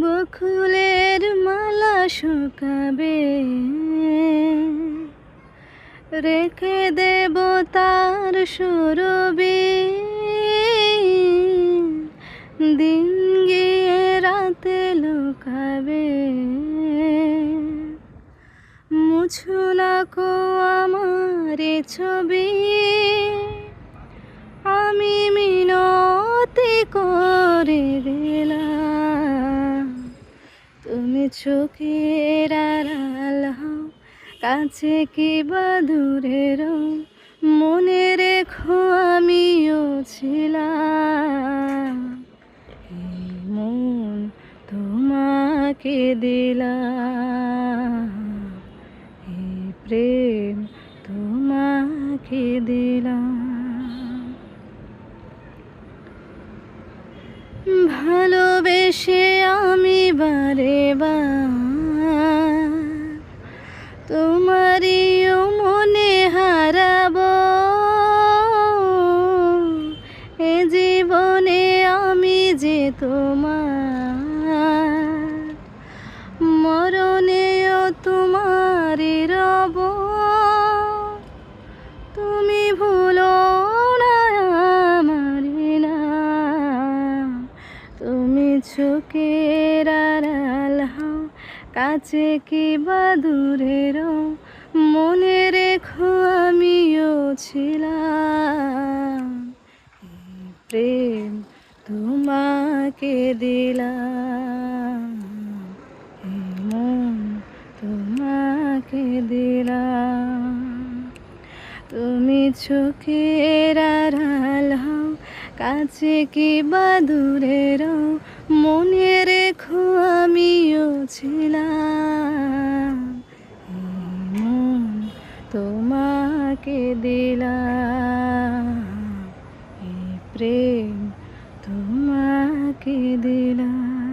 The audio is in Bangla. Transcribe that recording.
বকুলের মালা শুকাবে। রেখে দেব তার সুরবি। দিন গিয়ে রাতে লুকাবে। মুছো না কো আমার ছবি। চোখের আড়াল হও, কাছে কি বা দূরের মনে রেখো আমিও ছিলাম। মন তোমাকে দিলাম, এই প্রেম তোমাকে দিলাম। ভালোবেসে আমি বার যে তোমার মরণেও তোমারই রব। তুমি ভুলো না আমারি না। তুমি চোখের আড়াল কাছে কি বা দূরের? মনে রেখো আমিও ছিলাম। প্রেম তোমাকে দিলাম মন তোমাকে দিলাম। তুমি চোখের আড়াল হও, কাছে কি বা দূরে রও, মনে রেখো আমিও ছিলাম মন তোমাকে দিলাম। প্রেম তোমাকে দিলাম।